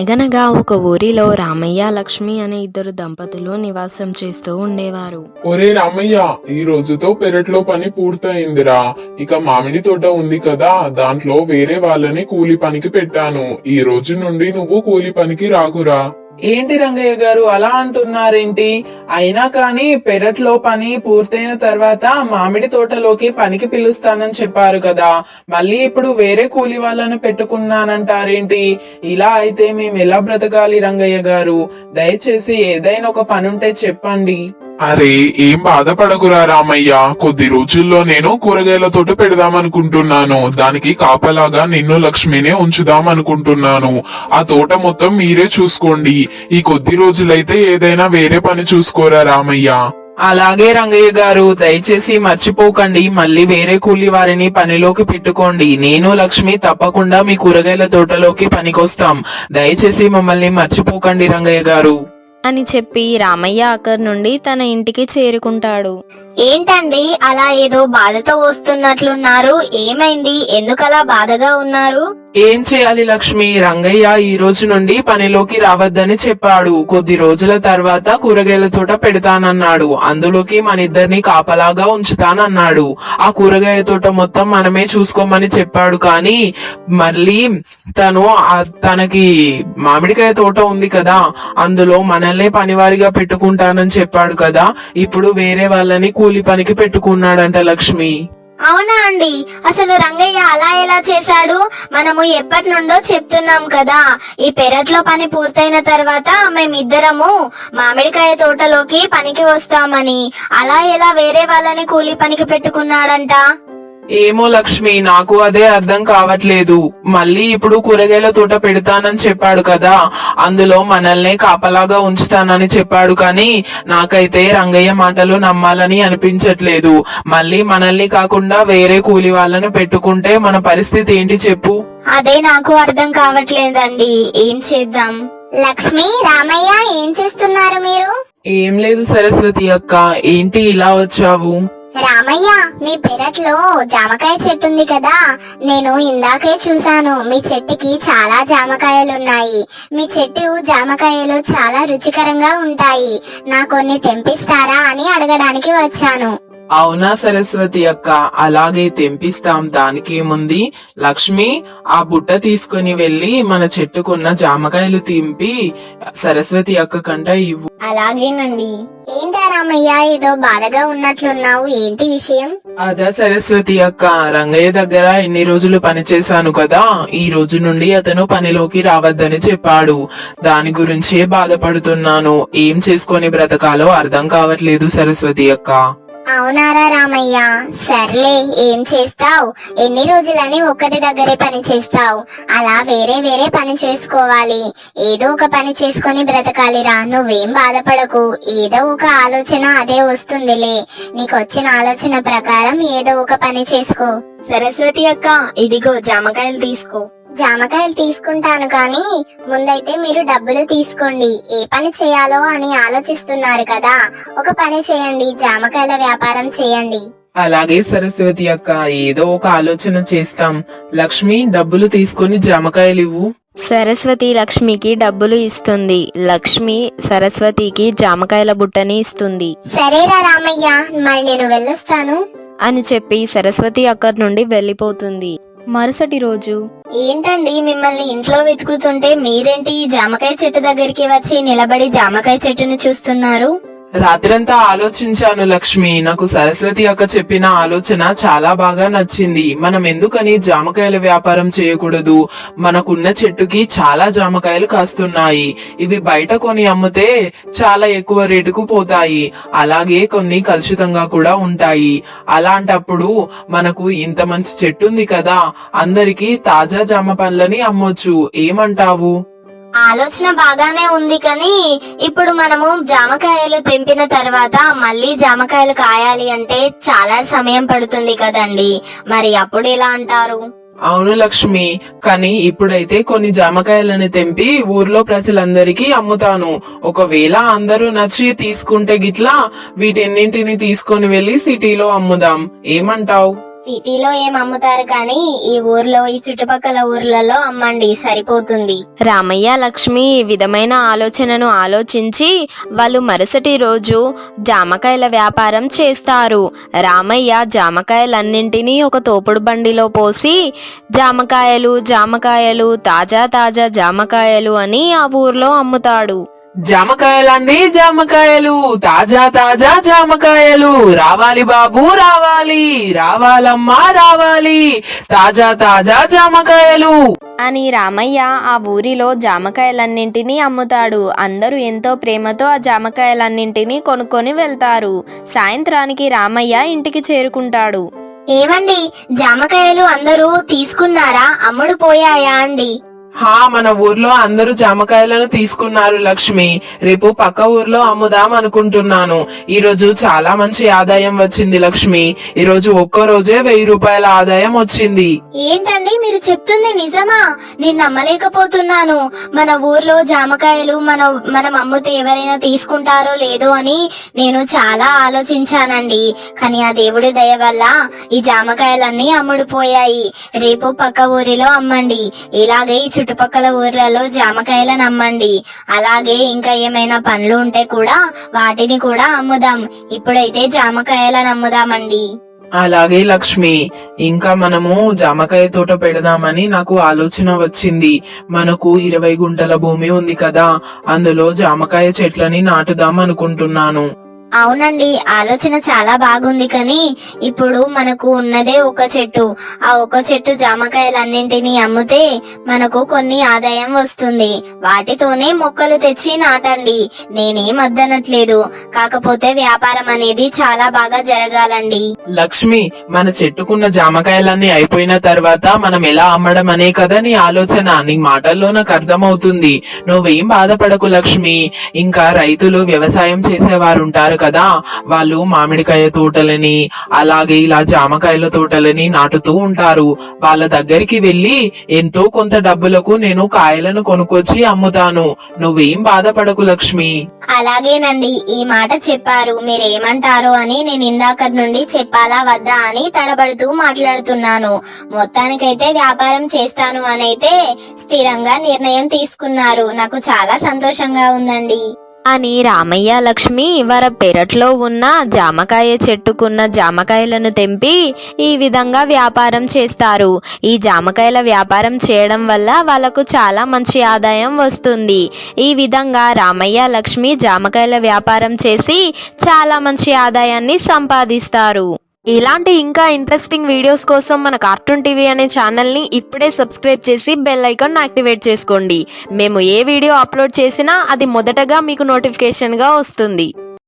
అనగనగా ఒక ఊరిలో రామయ్య లక్ష్మి అనే ఇద్దరు దంపతులు నివాసం చేస్తూ ఉండేవారు. ఒరే రామయ్య ఈ రోజుతో పెరట్లో పని పూర్తయిందిరా. ఇక మామిడి తోట ఉంది కదా దాంట్లో వేరే వాళ్ళని కూలి పనికి పెట్టాను. ఈ రోజు నుండి నువ్వు కూలి పనికి రాకురా. ఏంటి రంగయ్య గారు అలా అంటున్నారేంటి? అయినా కానీ పెరట్లో పని పూర్తయిన తర్వాత మామిడి తోటలోకి పనికి పిలుస్తానని చెప్పారు కదా. మళ్ళీ ఇప్పుడు వేరే కూలి వాళ్ళను పెట్టుకున్నానంటారేంటి? ఇలా అయితే మేము ఎలా బ్రతకాలి రంగయ్య గారు? దయచేసి ఏదైనా ఒక పని ఉంటే చెప్పండి. అరే ఏం బాధపడకురా రామయ్య? కొద్ది రోజుల్లో నేను కూరగాయల తోట పెడదామనుకుంటున్నాను. దానికి కాపలాగా నిన్ను లక్ష్మినే ఉంచుదామనుకుంటున్నాను. ఆ తోట మొత్తం మీరే చూసుకోండి. ఈ కొద్ది రోజులైతే ఏదైనా వేరే పని చూసుకోరా రామయ్య? అలాగే రంగయ్య గారు దయచేసి మర్చిపోకండి. మళ్ళీ వేరే కూలి వారిని పనిలోకి పెట్టుకోండి. నేను లక్ష్మి తప్పకుండా మీ కూరగాయల తోటలోకి పనికొస్తాం. దయచేసి మమ్మల్ని మర్చిపోకండి రంగయ్య గారు. అని చెప్పి రామయ్య అక్కడి నుండి తన ఇంటికి చేరుకుంటాడు. ఏంటండి అలా ఏదో బాధతో వస్తున్నట్లున్నారు? ఏమైంది? ఎందుకలా బాధగా ఉన్నారు? ఏం చేయాలి లక్ష్మి? రంగయ్య ఈ రోజు నుండి పనిలోకి రావద్దని చెప్పాడు. కొద్ది రోజుల తర్వాత కూరగాయల తోట పెడతానన్నాడు. అందులోకి మన ఇద్దరిని కాపలాగా ఉంచుతానన్నాడు. ఆ కూరగాయ తోట మొత్తం మనమే చూసుకోమని చెప్పాడు కానీ మళ్ళీ తను తనకి మామిడికాయ తోట ఉంది కదా అందులో మనల్నే పనివారిగా పెట్టుకుంటానని చెప్పాడు కదా ఇప్పుడు వేరే వాళ్ళని కూలి పనికి పెట్టుకున్నాడంట లక్ష్మి. అవునా అండి? అసలు రంగయ్య అలా ఎలా చేశాడు? మనము ఎప్పటి నుండో చెప్తున్నాం కదా ఈ పెరట్లో పని పూర్తయిన తర్వాత మేమిద్దరము మామిడికాయ తోటలోకి పనికి వస్తామని. అలా ఎలా వేరే వాళ్ళని కూలి పనికి పెట్టుకున్నాడంట? ఏమో లక్ష్మి నాకు అదే అర్థం కావట్లేదు. మళ్ళీ ఇప్పుడు కూరగాయల తోట పెడతానని చెప్పాడు కదా. అందులో మనల్నే కాపలాగా ఉంచుతానని చెప్పాడు కానీ నాకైతే రంగయ్య మాటలు నమ్మాలని అనిపించట్లేదు. మళ్ళీ మనల్ని కాకుండా వేరే కూలి వాళ్ళని పెట్టుకుంటే మన పరిస్థితి ఏంటి చెప్పు? అదే నాకు అర్థం కావట్లేదండి. ఏం చేద్దాం? లక్ష్మి రామయ్య ఏం చేస్తున్నారు మీరు? ఏం లేదు సరస్వతి అక్క. ఏంటి ఇలా వచ్చావు? రామయ్య మీ పెరట్లో జామకాయ చెట్టు ఉంది కదా. నేను ఇందాకే చూశాను మీ చెట్టుకి చాలా జామకాయలున్నాయి. మీ చెట్టు జామకాయలు చాలా రుచికరంగా ఉంటాయి. నా కొన్ని తెంపిస్తారా అని అడగడానికి వచ్చాను. అవునా సరస్వతి అక్క అలాగే తెంపిస్తాం దానికి ఏముంది లక్ష్మి ఆ బుట్ట తీసుకుని వెళ్ళి మన చెట్టుకున్న జామకాయలు తింపి సరస్వతి అక్క కంట ఇవ్వు. అలాగేనండి. ఏంటా రామయ్య ఏదో బాధగా ఉన్నట్లున్నావు? ఏంటి విషయం? అదా సరస్వతి అక్క రంగయ్య దగ్గర ఎన్ని రోజులు పనిచేశాను కదా ఈ రోజు నుండి అతను పనిలోకి రావద్దని చెప్పాడు. దాని గురించే బాధపడుతున్నాను. ఏం చేసుకొని బ్రతకాలో అర్థం కావట్లేదు సరస్వతి అక్క. అవునారా రామయ్య? సర్లే ఏం చేస్తావు? ఎన్ని రోజులని ఒక్కటి దగ్గరే పని చేస్తావు? అలా వేరే వేరే పని చేసుకోవాలి. ఏదో ఒక పని చేసుకొని బ్రతకాలిరా. నువ్వేం బాధపడకు. ఏదో ఒక ఆలోచన అదే వస్తుందిలే. నీకు వచ్చిన ఆలోచన ప్రకారం ఏదో ఒక పని చేసుకో. సరస్వతి అక్క ఇదిగో జామకాయలు తీసుకో. జామకాయలు తీసుకుంటాను కానీ ముందైతే మీరు డబ్బులు తీసుకోండి. ఏ పని చేయాలో అని ఆలోచిస్తున్నారు కదా. ఒక పని చేయండి. జామకాయల వ్యాపారం చేయండి. అలాగే సరస్వతి అక్క ఏదో ఒక ఆలోచన చేస్తాం. లక్ష్మి డబ్బులు తీసుకొని జామకాయలు ఇవ్వు. సరస్వతి లక్ష్మికి డబ్బులు ఇస్తుంది. లక్ష్మి సరస్వతికి జామకాయల బుట్టని ఇస్తుంది. సరేరా రామయ్య మరి నేను వెళ్ళొస్తాను. అని చెప్పి సరస్వతి అక్కడి నుండి వెళ్ళిపోతుంది. మరుసటి రోజు. ఏంటండి మిమ్మల్ని ఇంట్లో వెతుకుతుంటే మీరేంటి ఈ జామకాయ చెట్టు దగ్గరికి వచ్చి నిలబడి జామకాయ చెట్టుని చూస్తున్నారు? రాత్రంతా ఆలోచించాను లక్ష్మి నాకు సరస్వతి అక్క చెప్పిన ఆలోచన చాలా బాగా నచ్చింది. మనం ఎందుకని జామకాయల వ్యాపారం చేయకూడదు? మనకున్న చెట్టుకి చాలా జామకాయలు కాస్తున్నాయి. ఇవి బయట కొని అమ్మితే చాలా ఎక్కువ రేటుకు పోతాయి. అలాగే కొన్ని కలుషితంగా కూడా ఉంటాయి. అలాంటప్పుడు మనకు ఇంత మంచి చెట్టు ఉంది కదా అందరికీ తాజా జామ పండ్లని అమ్మొచ్చు. ఏమంటావు? ఆలోచన బాగానే ఉంది కానీ ఇప్పుడు మనము జామకాయలు తెంపిన తర్వాత మళ్ళీ జామకాయలు కాయాలి అంటే చాలా సమయం పడుతుంది కదండి. మరి అప్పుడు ఎలా అంటారు? అవును లక్ష్మి కానీ ఇప్పుడైతే కొన్ని జామకాయలను తెంపి ఊర్లో ప్రజలందరికీ అమ్ముతాను. ఒకవేళ అందరూ నచ్చి తీసుకుంటే గిట్లా వీటన్నింటిని తీసుకొని వెళ్ళి సిటీలో అమ్ముదాం. ఏమంటావ్? సిటీలో ఏం అమ్ముతారు కానీ ఈ ఊర్లో ఈ చుట్టుపక్కల ఊర్లలో అమ్మండి సరిపోతుంది. రామయ్య లక్ష్మి ఈ విధమైన ఆలోచనను ఆలోచించి వాళ్ళు మరుసటి రోజు జామకాయల వ్యాపారం చేస్తారు. రామయ్య జామకాయలన్నింటినీ ఒక తోపుడు బండిలో పోసి జామకాయలు జామకాయలు తాజా తాజా జామకాయలు అని ఆ ఊర్లో అమ్ముతాడు. జామకాయలండి జామకాయలు తాజా తాజా జామకాయలు. రావాలి బాబు రావాలి. రావాలమ్మా రావాలి. తాజా తాజా జామకాయలు. అని రామయ్య ఆ ఊరిలో జామకాయలన్నింటినీ అమ్ముతాడు. అందరూ ఎంతో ప్రేమతో ఆ జామకాయలన్నింటినీ కొనుక్కొని వెళ్తారు. సాయంత్రానికి రామయ్య ఇంటికి చేరుకుంటాడు. ఏమండి జామకాయలు అందరూ తీసుకున్నారా? అమ్ముడు పోయాయా అండి? హా మన ఊర్లో అందరూ జామకాయలను తీసుకున్నారు లక్ష్మి. రేపు పక్క ఊర్లో అమ్ముదాం అనుకుంటున్నాను. ఈ రోజు చాలా మంచి ఆదాయం వచ్చింది లక్ష్మి. ఈ రోజు ఒక్క రోజే వెయ్యి రూపాయల ఆదాయం వచ్చింది. ఏంటండి మీరు చెప్తుంది నిజమా? నేను నమ్మలేకపోతున్నాను. మన ఊర్లో జామకాయలు మన మనం అమ్ముతే ఎవరైనా తీసుకుంటారో లేదో అని నేను చాలా ఆలోచించానండి. కానీ ఆ దేవుడి దయ వల్ల ఈ జామకాయలన్నీ అమ్ముడుపోయాయి. రేపు పక్క ఊరిలో అమ్మండి. ఇలాగే చుట్టుపక్కల ఊర్లలో జామకాయలను అమ్మండి అలాగే ఇంకా ఏమైనా పండ్లు ఉంటే కూడా వాటిని కూడా అమ్ముదాం. ఇప్పుడైతే జామకాయలను అమ్ముదామండి అలాగే లక్ష్మి ఇంకా మనము జామకాయ తోట పెడదామని నాకు ఆలోచన వచ్చింది. మనకు ఇరవై గుంటల భూమి ఉంది కదా అందులో జామకాయ చెట్లని నాటుదాం అనుకుంటున్నాను. అవునండి ఆలోచన చాలా బాగుంది కానీ ఇప్పుడు మనకు ఉన్నదే ఒక చెట్టు. ఆ ఒక చెట్టు జామకాయలన్నింటినీ అమ్మితే మనకు కొన్ని ఆదాయం వస్తుంది. వాటితోనే మొక్కలు తెచ్చి నాటండి. నేనేం వద్దనట్లేదు కాకపోతే వ్యాపారం అనేది చాలా బాగా జరగాలండి. లక్ష్మి మన చెట్టుకున్న జామకాయలన్నీ అయిపోయిన తర్వాత మనం ఎలా అమ్మడం అనే కదా నీ ఆలోచన నీ మాటల్లో నాకు అర్థమవుతుంది. నువ్వేం బాధపడకు లక్ష్మి. ఇంకా రైతులు వ్యవసాయం చేసేవారు ఉంటారు కదా. వాళ్ళు మామిడికాయ తోటలని అలాగే ఇలా జామకాయల తోటలని నాటుతూ ఉంటారు. వాళ్ళ దగ్గరికి వెళ్ళి ఎంతో కొంత డబ్బులకు నేను కాయలను కొనుక్కొచ్చి అమ్ముతాను. నువ్వేం బాధపడకు లక్ష్మి. అలాగేనండి. ఈ మాట చెప్పారు. మీరేమంటారో అని నేను ఇందాకటి నుండి చెప్పాలా వద్దా అని తడబడుతూ మాట్లాడుతున్నాను. మొత్తానికైతే వ్యాపారం చేస్తాను అనైతే స్థిరంగా నిర్ణయం తీసుకున్నారు. నాకు చాలా సంతోషంగా ఉందండి. అని రామయ్య లక్ష్మి వారి పెరట్లో ఉన్న జామకాయ చెట్టుకున్న జామకాయలను తెంపి ఈ విధంగా వ్యాపారం చేస్తారు. ఈ జామకాయల వ్యాపారం చేయడం వల్ల వాళ్ళకు చాలా మంచి ఆదాయం వస్తుంది. ఈ విధంగా రామయ్య లక్ష్మి జామకాయల వ్యాపారం చేసి చాలా మంచి ఆదాయాన్ని సంపాదిస్తారు. ఇలాంటి ఇంకా ఇంట్రెస్టింగ్ వీడియోస్ కోసం మన కార్టూన్ టీవీ అనే ఛానల్ని ఇప్పుడే సబ్స్క్రైబ్ చేసి బెల్ ఐకాన్ యాక్టివేట్ చేసుకోండి. మేము ఏ వీడియో అప్లోడ్ చేసినా అది మొదటగా మీకు నోటిఫికేషన్గా వస్తుంది.